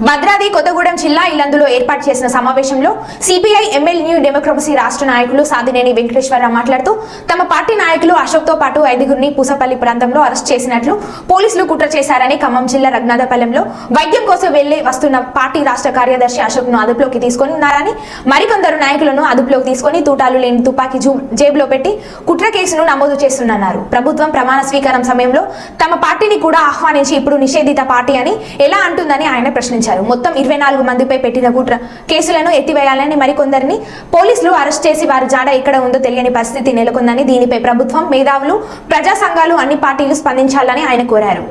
భద్రాద్రి కొత్తగూడెం జిల్లా ఇల్లందులో ఏర్పాటు చేసిన సమావేశంలో సిపిఐ ఎంఎల్ న్యూ డెమోక్రసీ రాష్ట్ర నాయకులు సాదినేని వెంకటేశ్వరరావు మాట్లాడుతూ తమ పార్టీ నాయకులు అశోక్తో పాటు ఐదుగురిని పూసపల్లి ప్రాంతంలో అరెస్ట్ చేసినట్లు పోలీసులు కుట్ర చేశారని ఖమ్మం జిల్లా రఘునాథపాలెంలో వైద్యం కోసం వెళ్ళి వస్తున్న పార్టీ రాష్ట్ర కార్యదర్శి అశోక్ను అదుపులోకి తీసుకొని ఉన్నారని మరికొందరు నాయకులను అదుపులోకి తీసుకొని తూటాలు లేని తుపాకీ జూ- జేబులో పెట్టి కుట్ర కేసును నమోదు చేస్తున్నారు ప్రభుత్వం ప్రమాణ స్వీకారం సమయంలో తమ పార్టీని కూడా ఆహ్వానించి ఇప్పుడు నిషేధిత పార్టీ అని ఎలా అంటుందని ఆయన ప్రశ్నించారు. మొత్తం ఇరవై నాలుగు మందిపై పెట్టిన కుట్ర కేసులను ఎత్తివేయాలని మరికొందరిని పోలీసులు అరెస్ట్ చేసి వారి జాడ ఎక్కడ ఉందో తెలియని పరిస్థితి నెలకొందని దీనిపై ప్రభుత్వం మేధావులు ప్రజా సంఘాలు అన్ని పార్టీలు స్పందించాలని ఆయన కోరారు.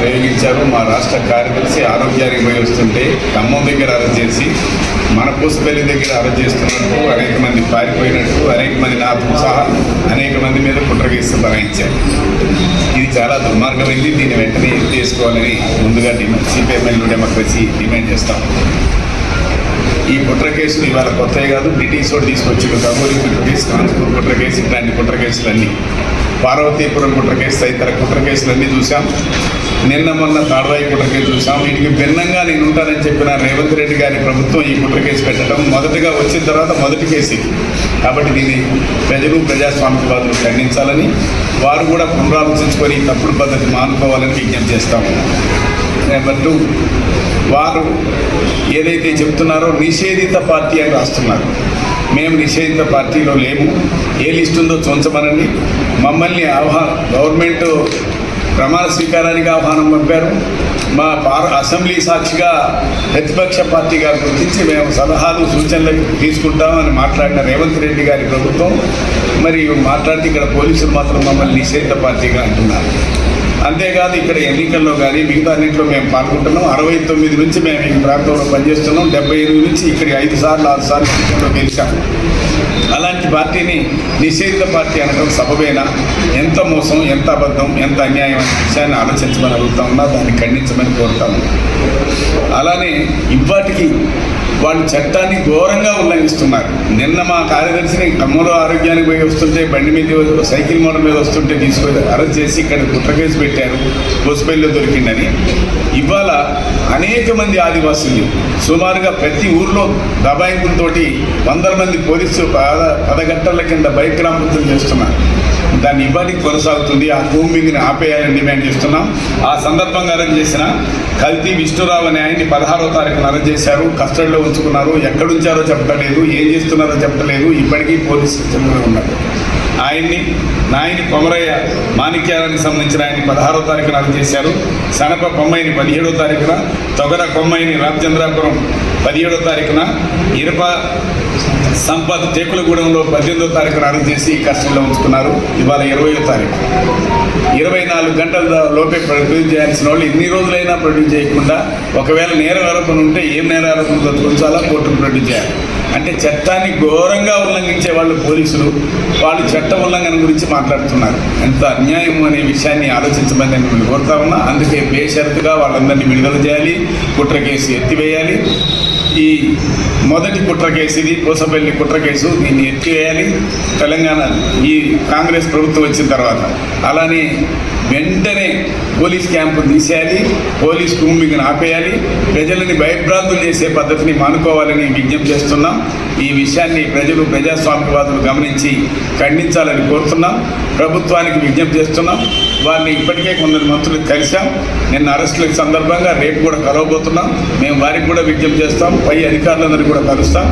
ప్రయోగించారు మా రాష్ట్ర కార్యదర్శి ఆరోగ్యానికి పోయి వస్తుంటే ఖమ్మం దగ్గర అరెస్ట్ చేసి మన పూసపల్లి దగ్గర అరెస్ట్ చేస్తున్నట్టు అనేక మంది పారిపోయినట్టు అనేక మంది నాతో సహా అనేక మంది మీద కుట్ర కేసు బనాయించారు. చాలా దుర్మార్గమైంది. దీన్ని వెంటనే తీసుకోవాలని ముందుగా డిమాండ్ సిపిఎంఎల్ డెమోక్రసీ డిమాండ్ చేస్తాం. ఈ కుట్ర కేసులు ఇవాళ కొత్తవి కాదు. బ్రిటిష్ వాడు తీసుకొచ్చిన కబూరి బ్రిటిష్ కాన్స్పూర్ కాన్పూర్ కుట్ర కేసు ఇట్లాంటి కుట్ర కేసులన్నీ. పార్వతీపురం కుట్ర కేసు తదితర కుట్ర కేసులన్నీ చూసాం నిన్న మొన్న తాడవాయి కుట్ర కేసు చూసాం వీటికి భిన్నంగా నేను ఉంటానని చెప్పిన రేవంత్ రెడ్డి గారి ప్రభుత్వం ఈ కుట్ర కేసు పెట్టడం మొదటగా వచ్చిన తర్వాత మొదటి కేసు కాబట్టి దీన్ని ప్రజలు ప్రజాస్వామికవాదులు ఖండించాలని వారు కూడా పునరాలోచించుకొని ఈ తప్పుడు పద్ధతి మానుకోవాలని విజ్ఞప్తి చేస్తాము నెంబర్ టూ వారు ఏదైతే చెప్తున్నారో నిషేధిత పార్టీ అని రాస్తున్నారు. మేము నిషేధిత పార్టీలో లేము. ఏ లిస్ట్ ఉందో చూంచమనండి మమ్మల్ని ఆహ్వా గవర్నమెంట్ ప్రమాణ స్వీకారానికి ఆహ్వానం పంపారు. మా పార్ అసెంబ్లీ సాక్షిగా ప్రతిపక్ష పార్టీగా గుర్తించి మేము సలహాలు సూచనలు తీసుకుంటామని మాట్లాడిన రేవంత్ రెడ్డి గారి ప్రభుత్వం. మరి మాట్లాడితే ఇక్కడ పోలీసులు మాత్రం మమ్మల్ని నిషేధిత పార్టీగా అంటున్నారు. అంతేకాదు ఇక్కడ ఎన్నికల్లో కానీ మిగతా అన్నింటిలో మేము పాల్గొంటున్నాం. అరవై తొమ్మిది నుంచి మేము ఈ ప్రాంతంలో పనిచేస్తున్నాం. డెబ్బై ఎనిమిది నుంచి ఇక్కడ ఐదు సార్లు ఆరు సార్లు ఎన్నికల్లో గెలిచాం. అలాంటి పార్టీని నిషేధిత పార్టీ అనడం సబబేనా? ఎంత మోసం ఎంత అబద్ధం ఎంత అన్యాయం అనే విషయాన్ని ఆలోచించమని అడుగుతా ఉన్నా దాన్ని ఖండించమని కోరుతాము అలానే ఇవాటికి వాళ్ళు చట్టాన్ని ఘోరంగా ఉల్లంఘిస్తున్నారు. నిన్న మా కార్యదర్శిని ఖమ్మంలో ఆరోగ్యానికి పోయి వస్తుంటే బండి మీద సైకిల్ మోటార్ మీద వస్తుంటే తీసుకొని అరెస్ట్ చేసి ఇక్కడ కుట్ర కేసు పెట్టారు. కోసిపల్లిలో దొరికిందని. ఇవాళ అనేక మంది ఆదివాసులు సుమారుగా ప్రతి ఊర్లో దబాయింపులతోటి వందల మంది పోలీసులు పద పదగంటల కింద బైక్ రాంపుతం చేస్తున్నారు. దాన్ని ఇవ్వడానికి కొనసాగుతుంది. ఆ కూంబింగ్ని ఆపేయాలని డిమాండ్ చేస్తున్నాం. ఆ సందర్భంగా అరెస్ట్ చేసిన కల్తీ విష్ణురావు అనే ఆయన్ని పదహారో తారీఖున అరెస్ట్ చేశారు. కస్టడీలో ఉంచుకున్నారు. ఎక్కడుంచారో చెప్పలేదు ఏం చేస్తున్నారో చెప్పలేదు ఇప్పటికీ పోలీసు స్టేషన్లో ఉన్నారు. ఆయన్ని నాయని కొమరయ్య మాణిక్యాలకు సంబంధించిన ఆయన్ని పదహారో తారీఖున అరెస్ట్ చేశారు. సనప కొమ్మైని పదిహేడో తారీఖున తొగర కొమ్మయ్యని రామచంద్రాపురం పదిహేడో తారీఖున ఇరప సంపత్ టేకులగూడెంలో పద్దెనిమిదో తారీఖు అరెస్ట్ చేసి కస్టడీలో ఉంచుకున్నారు. ఇవాళ ఇరవయో తారీఖు. ఇరవై నాలుగు గంటల లోపే ప్రొడ్యూస్ చేయాల్సిన వాళ్ళు ఎన్ని రోజులైనా ప్రొడ్యూస్ చేయకుండా ఒకవేళ నేర ఆరోపణ ఉంటే ఏం నేర ఆరోపణ ఉంచాలా కోర్టును ప్రొడ్యూస్ చేయాలి. అంటే చట్టాన్ని ఘోరంగా ఉల్లంఘించే వాళ్ళు పోలీసులు వాళ్ళు చట్ట ఉల్లంఘన గురించి మాట్లాడుతున్నారు. ఎంత అన్యాయం అనే విషయాన్ని ఆలోచించమని నేను మిమ్మల్ని కోరుతా ఉన్నా. అందుకే బేషరతుగా వాళ్ళందరినీ విడుదల చేయాలి కుట్ర కేసు ఎత్తివేయాలి. ఈ మొదటి కుట్ర కేసు ఇది కోసపల్లి కుట్ర కేసు. దీన్ని ఎత్తివేయాలి తెలంగాణ ఈ కాంగ్రెస్ ప్రభుత్వం వచ్చిన తర్వాత. అలానే వెంటనే పోలీస్ క్యాంపు తీసేయాలి. పోలీస్ కుమ్మింగ్ని ఆపేయాలి. ప్రజలని భయభ్రాంతులు చేసే పద్ధతిని మానుకోవాలని విజ్ఞప్తి చేస్తున్నాం. ఈ విషయాన్ని ప్రజలు ప్రజాస్వామ్యవాదులు గమనించి ఖండించాలని కోరుతున్నాం. ప్రభుత్వానికి విజ్ఞప్తి చేస్తున్నాం. వారిని ఇప్పటికే కొందరు మంత్రులు కలిశాం. నిన్న అరెస్టుల సందర్భంగా రేపు కూడా కలవబోతున్నాం. మేము వారికి కూడా విజ్ఞప్తి చేస్తాం. పై అధికారులందరూ కూడా కలుస్తాం.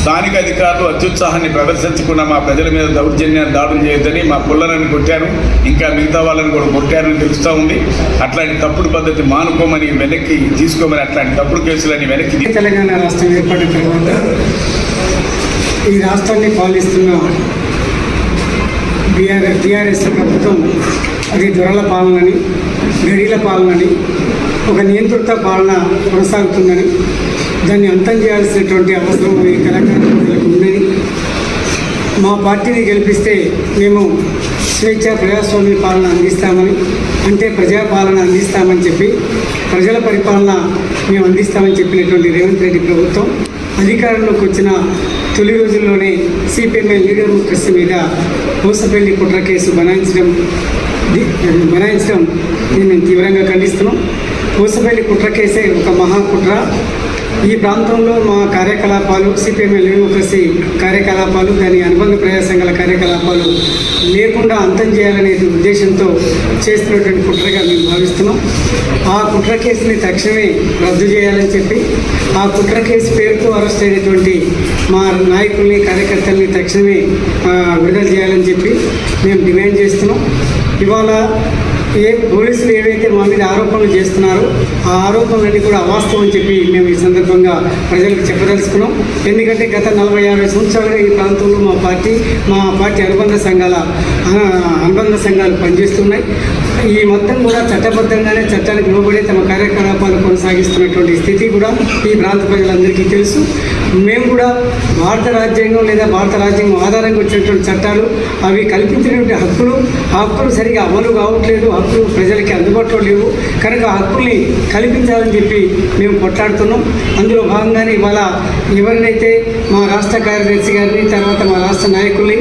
స్థానిక అధికారులు అత్యుత్సాహాన్ని ప్రదర్శించకుండా మా ప్రజల మీద దౌర్జన్యాన్ని దాడులు చేయొద్దని మా పుల్లలను కొట్టారు. ఇంకా మిగతా వాళ్ళని కూడా కొట్టారని తెలుస్తూ ఉంది. అట్లాంటి తప్పుడు పద్ధతి మానుకోమని వెనక్కి తీసుకోమని అట్లాంటి తప్పుడు కేసులని వెనక్కి తెలంగాణ రాష్ట్రం ఏర్పడిన తర్వాత ఈ రాష్ట్రాన్ని పాలిస్తున్న బీఆర్ టీఆర్ఎస్ ప్రభుత్వం అది దొరల పాలనని గడిల పాలనని ఒక నియంత్రిత పాలన కొనసాగుతుందని దాన్ని అంతం చేయాల్సినటువంటి అవసరం ఈ తెలంగాణ ప్రజలకు ఉందని మా పార్టీని గెలిపిస్తే మేము స్వేచ్ఛ ప్రజాస్వామ్య పాలన అందిస్తామని అంటే ప్రజాపాలన అందిస్తామని చెప్పి ప్రజల పరిపాలన మేము అందిస్తామని చెప్పినటువంటి రేవంత్ రెడ్డి ప్రభుత్వం అధికారంలోకి వచ్చిన తొలి రోజుల్లోనే సిపిఎంఐ లీడర్ ముఖ్యస్థ మీద మూసపల్లి కుట్ర కేసు బనాయించడం బనాయించడం మేము తీవ్రంగా ఖండిస్తున్నాం. పూసపల్లి కుట్ర కేసే ఒక మహా కుట్ర. ఈ ప్రాంతంలో మా కార్యకలాపాలు సిపిఎం డెమోక్రసీ కార్యకలాపాలు దాని అనుబంధ ప్రజా సంఘాల కార్యకలాపాలు లేకుండా అంతం చేయాలనే ఉద్దేశంతో చేస్తున్నటువంటి కుట్రగా మేము భావిస్తున్నాం. ఆ కుట్ర కేసుని తక్షణమే రద్దు చేయాలని చెప్పి ఆ కుట్ర కేసు పేరుతో అరెస్ట్ అయినటువంటి మా నాయకుల్ని కార్యకర్తల్ని తక్షణమే విడుదల చేయాలని చెప్పి మేము డిమాండ్ చేస్తున్నాం. ఇవాళ ఏ పోలీసులు ఏవైతే మా మీద ఆరోపణలు చేస్తున్నారో ఆ ఆరోపణలన్నీ కూడా అవాస్తవం అని చెప్పి మేము ఈ సందర్భంగా ప్రజలకు చెప్పదలుచుకున్నాం. ఎందుకంటే గత నలభై యాభై సంవత్సరాలుగా ఈ ప్రాంతంలో మా పార్టీ మా పార్టీ అనుబంధ సంఘాల అనుబంధ సంఘాలు పనిచేస్తున్నాయి. ఈ మొత్తం కూడా చట్టబద్ధంగానే చట్టానికి లోబడి తమ కార్యకలాపాలు కొనసాగిస్తున్నటువంటి స్థితి కూడా ఈ ప్రాంత ప్రజలందరికీ తెలుసు. మేము కూడా భారత రాజ్యాంగం లేదా భారత రాజ్యాంగం ఆధారంగా వచ్చినటువంటి చట్టాలు అవి కల్పించినటువంటి హక్కులు ఆ హక్కులు సరిగా అమలు కావట్లేదు హక్కులు ప్రజలకి అందుబాటులో లేవు. కనుక ఆ హక్కుల్ని కల్పించాలని చెప్పి మేము కొట్లాడుతున్నాం. అందులో భాగంగానే ఇవాళ ఎవరినైతే మా రాష్ట్ర కార్యదర్శి గారిని తర్వాత మా రాష్ట్ర నాయకుల్ని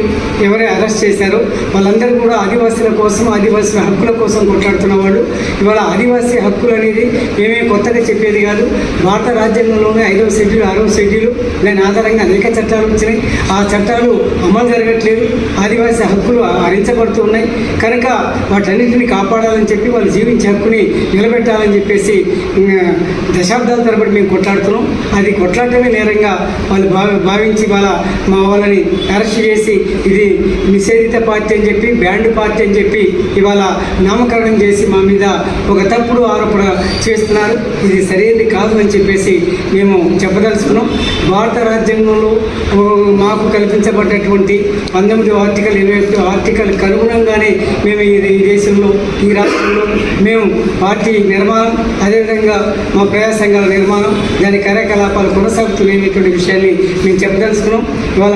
ఎవరే అరెస్ట్ చేశారో వాళ్ళందరూ కూడా ఆదివాసీల కోసం ఆదివాసీల హక్కుల కోసం కొట్లాడుతున్న వాళ్ళు. ఇవాళ ఆదివాసీ హక్కులు అనేది మేమే కొత్తగా చెప్పేది కాదు. భారత రాజ్యాంగంలోనే ఐదవ షెడ్యూల్ ఆరవ షెడ్యూల్ దాని ఆధారంగా అనేక చట్టాలు వచ్చినాయి. ఆ చట్టాలు అమలు జరగట్లేదు. ఆదివాసీ హక్కులు హరించబడుతూ ఉన్నాయి. కనుక వాటన్నింటిని కాపాడాలని చెప్పి వాళ్ళు జీవించే హక్కుని నిలబెట్టాలని చెప్పేసి దశాబ్దాల తరబడి మేము కొట్లాడుతున్నాం. అది కొట్లాడటమే నేరంగా వాళ్ళు భావి భావించి వాళ్ళ మా వాళ్ళని అరెస్ట్ చేసి ఇది నిషేధిత పార్టీ అని చెప్పి బ్యాండ్ పార్టీ అని చెప్పి ఇవాళ నామకరణం చేసి మా మీద ఒక తప్పుడు ఆరోపణ చేస్తున్నారు. ఇది సరైనది కాదు అని చెప్పేసి మేము చెప్పదలుచుకున్నాం. భారత రాజ్యాంగంలో మాకు కల్పించబడ్డటువంటి పంతొమ్మిది ఆర్టికల్ ఇరవై ఒకటి కనుగుణంగానే మేము ఈ దేశంలో ఈ రాష్ట్రంలో మేము పార్టీ నిర్మాణం అదేవిధంగా మా ప్రజా సంఘాల నిర్మాణం దాని కార్యకలాపాలు కొనసాగుతున్నాయనేటువంటి విషయాన్ని మేము చెప్పదలుచుకున్నాం. ఇవాళ